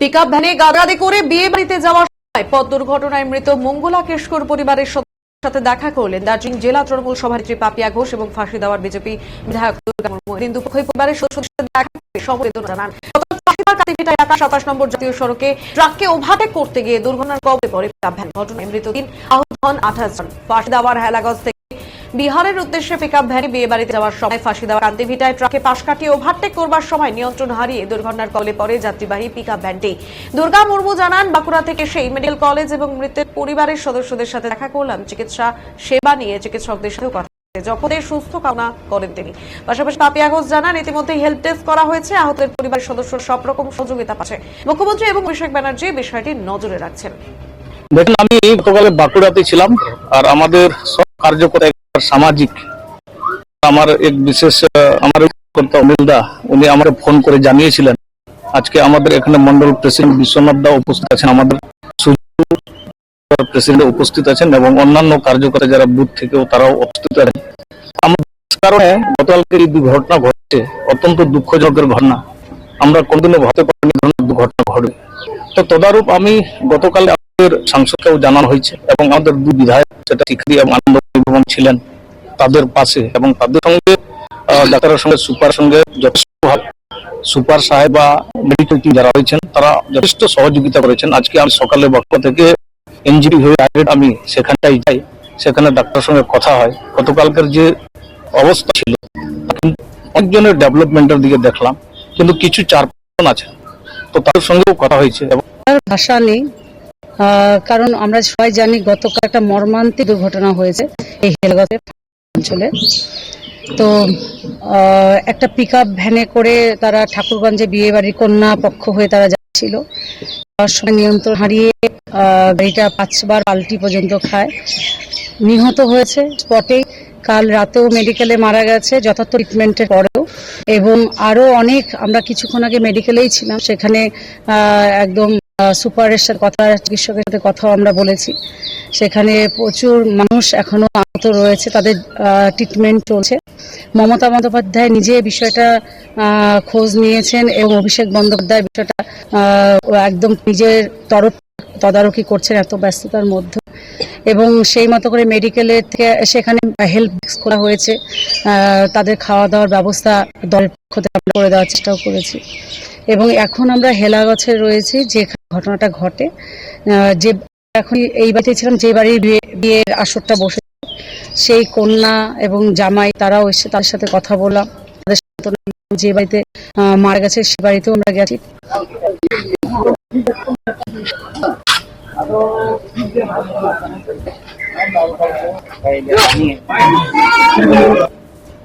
Pickup ভ্যানে গাদাগাদি করে বিয়ে বাড়িতে যাওয়ার সময় পথ দুর্ঘটনায় মৃত মঙ্গলা কেশকর পরিবারের সাথে দেখা করলেন দার্জিলিং জেলা তৃণমূল সভানেত্রী পাপিয়া ঘোষ এবং ফাঁসি দেওয়ার বিজেপি বিধায়ক পরিবারের সদস্যদের দেখা করে সমবেদনা জানান। সাতাশ নম্বর জাতীয় সড়কে করতে গিয়ে দুর্ঘটনার ভ্যান। ঘটনায় মৃত তিন আঠাশ জন। দেওয়ার বিহারের উদ্দেশ্যে পিকআপ ভ্যানে বিয়ে বাড়িতে যাওয়ার সময় ফাঁসি দেওয়া কান্তিভিটায় ট্রাকে পাশ কাটিয়ে ওভারটেক করবার সময় নিয়ন্ত্রণ হারিয়ে দুর্ঘটনার কবলে পড়ে যাত্রীবাহী পিকআপ ভ্যানটি। দুর্গা মুর্মু জানান, বাঁকুড়া থেকে সেই মেডিকেল কলেজ এবং মৃতের পরিবারের সদস্যদের সাথে দেখা করলাম। চিকিৎসা সেবা নিয়ে চিকিৎসকদের সাথেও কথা। যখনের সুস্থ কামনা করেন তিনি। পাশাপাশি পাপিয়া জানান ইতিমধ্যে হেল্প ডেস্ক করা হয়েছে, আহতের পরিবারের সদস্য সব রকম সহযোগিতা পাচ্ছে। মুখ্যমন্ত্রী এবং অভিষেক ব্যানার্জি বিষয়টি নজরে রাখছেন। দেখেন, আমি গতকালে বাঁকুড়াতে ছিলাম, আর আমাদের সব কার্যকর সামাজিক। আমার এক বিশেষ আমার কর্তা অনিল দা উনি আমাকে ফোন করে জানিয়েছিলেন। আজকে আমাদের এখানে মন্ডল প্রেসিডেন্ট বিশ্বনাথ দা উপস্থিত আছেন। আমাদের প্রেসিডেন্ট উপস্থিত আছেন এবং অন্যান্য কার্যকর্তা যারা বুথ থেকেও তারাও উপস্থিত আছেন। আমার কারণে গতকালকে এই দুর্ঘটনা ঘটছে। অত্যন্ত দুঃখজনকের ঘটনা। আমরা কোনদিনও ভাবতে পারিনি ধরনের দুর্ঘটনা ঘটবে। তো তদারূপ আমি গতকাল আমাদের সাংসদকেও জানানো হয়েছে এবং আমাদের দুই বিধায়ক সেটা শিক্ষার্থী এবং আনন্দ ভবন ছিলেন তাদের পাশে এবং তাদের সঙ্গে ডাক্তারের সঙ্গে, সুপার সঙ্গে যথেষ্ট সুপার সাহেব বা মেডিকেল টিম যারা রয়েছেন, তারা যথেষ্ট সহযোগিতা করেছেন। আজকে আমি সকালে বক্তা থেকে এনজিপি হয়ে ডাইরেক্ট আমি সেখানটাই যাই, সেখানে ডাক্তারের সঙ্গে কথা হয়। গতকালকের যে অবস্থা ছিল অনেকজনের ডেভেলপমেন্টের দিকে দেখলাম, কিন্তু কিছু চার আছে তো তাদের সঙ্গেও কথা হয়েছে এবং ভাষা নেই। কারণ আমরা সবাই জানি গতকাল একটা মর্মান্তিক দুর্ঘটনা হয়েছে এই হেলগতের অঞ্চলে। তো একটা পিক ভ্যানে করে তারা ঠাকুরগঞ্জে বিয়ে বাড়ির কন্যা পক্ষ হয়ে তারা যাচ্ছিল। সময় নিয়ন্ত্রণ হারিয়ে গাড়িটা পাঁচবার পাল্টি পর্যন্ত খায়। নিহত হয়েছে স্পটেই কাল রাতেও মেডিকেলে মারা গেছে, যথার্থ ট্রিটমেন্টের পরেও। এবং আরও অনেক, আমরা কিছুক্ষণ আগে মেডিকেলেই ছিলাম, সেখানে একদম সুপারের কথা, চিকিৎসকের সাথে কথাও আমরা বলেছি। সেখানে প্রচুর মানুষ এখনও আহত রয়েছে, তাদের ট্রিটমেন্ট চলছে। মমতা বন্দ্যোপাধ্যায় নিজে বিষয়টা খোঁজ নিয়েছেন এবং অভিষেক বন্দ্যোপাধ্যায় বিষয়টা একদম নিজের তরফ তদারকি করছেন এত ব্যস্ততার মধ্যে। এবং সেই মতো করে মেডিকেলে থেকে সেখানে হেল্প করা হয়েছে। তাদের খাওয়া দাওয়ার ব্যবস্থা দলের পক্ষ থেকে আমরা করে দেওয়ার চেষ্টাও করেছি। এবং এখন আমরা হেলাগছে রয়েছি যে ঘটনাটা ঘটে। যে এখন এই বাড়িতে ছিলাম, যে বাড়ির বিয়ে- বিয়ের আসরটা বসে সেই কন্যা এবং জামাই তারাও এসে তার সাথে কথা বললাম। তাদের যে বাড়িতে মারা গেছে সে বাড়িতেও আমরা গেছি। 都已经好多了